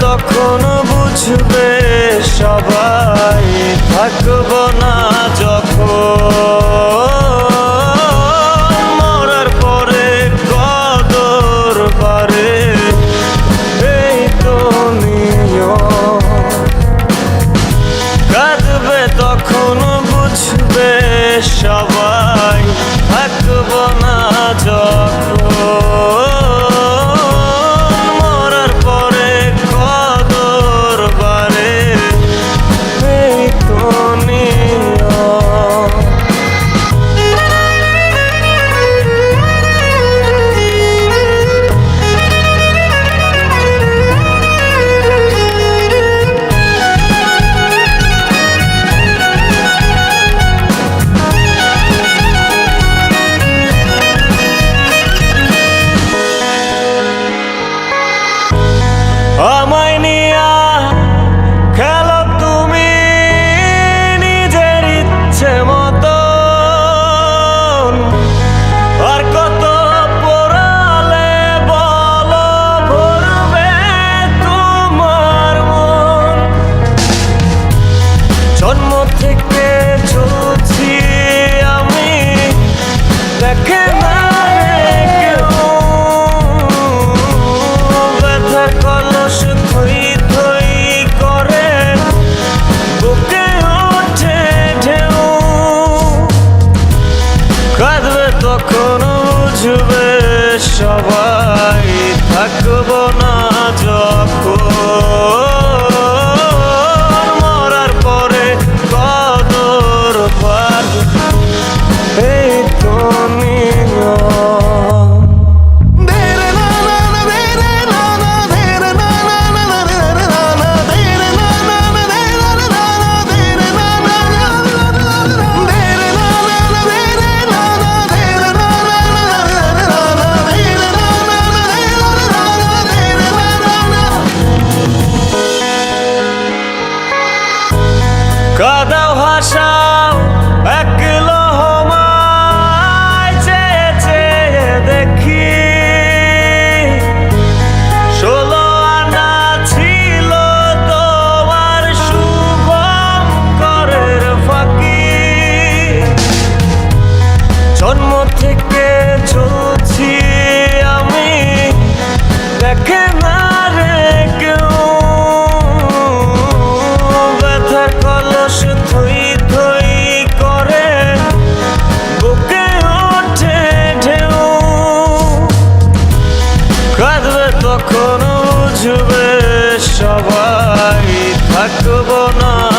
তখন বুঝবে সবাই থাকব না যখন। কখনো বুঝবে সবাই থাকব না baixar. পারব না।